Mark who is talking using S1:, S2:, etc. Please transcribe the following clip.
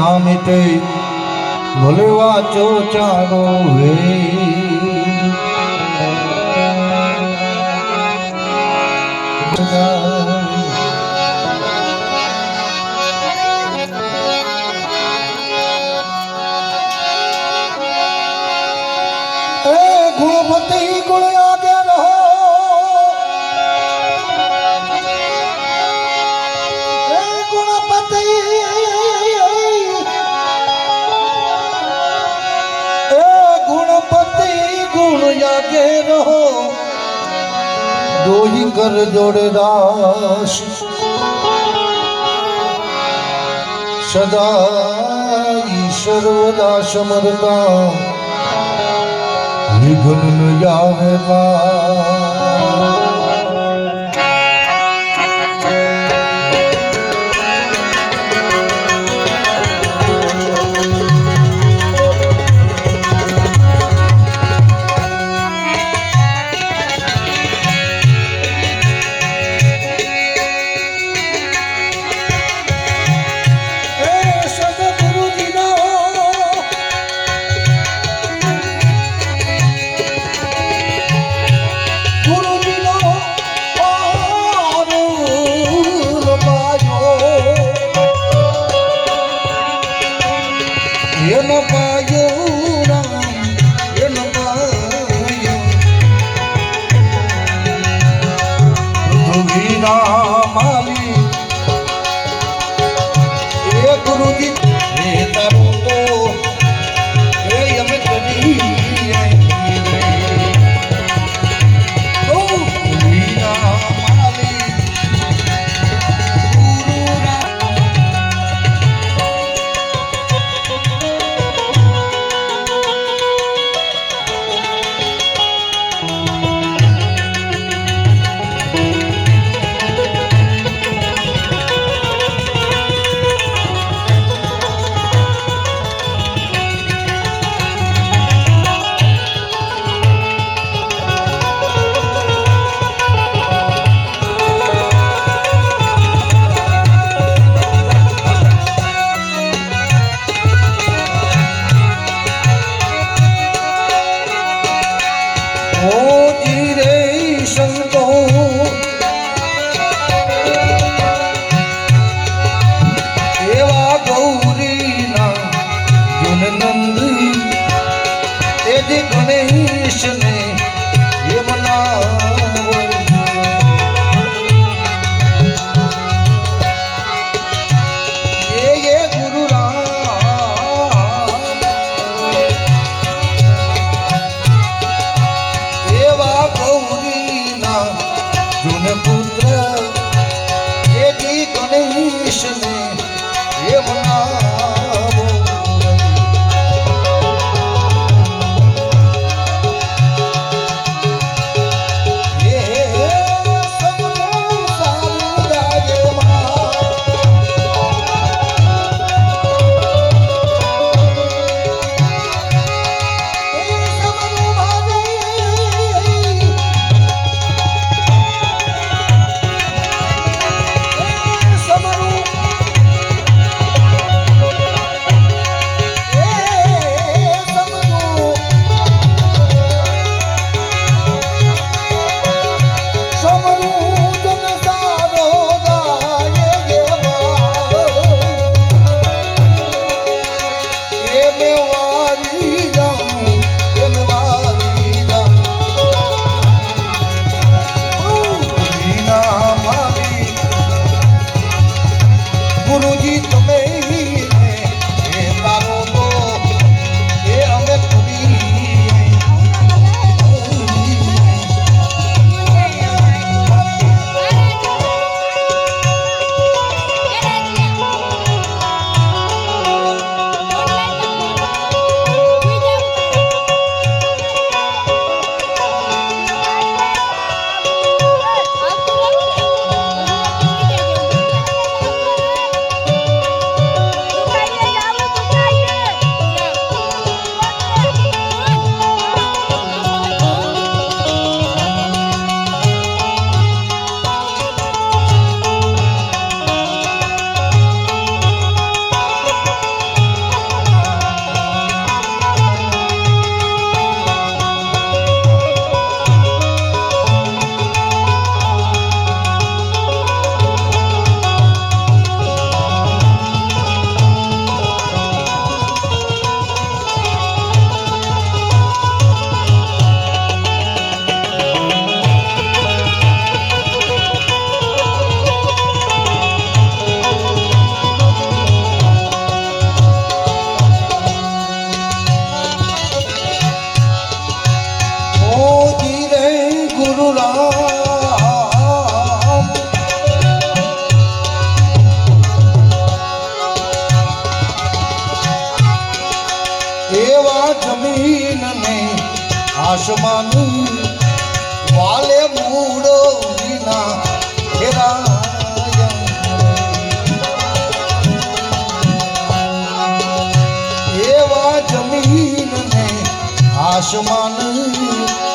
S1: નામે તે ભૂલવા ચો ચારો હે ઘુમતી ગુણ આગે રહો લાગે રહો। દોહી કર જોડદાસ સદા સર્વદા સમરતા નિઘન યાવે પા એવા જમીન ને આસમાની વાલે મૂડો વિના ફેરા એવા જમીન ને આસમાની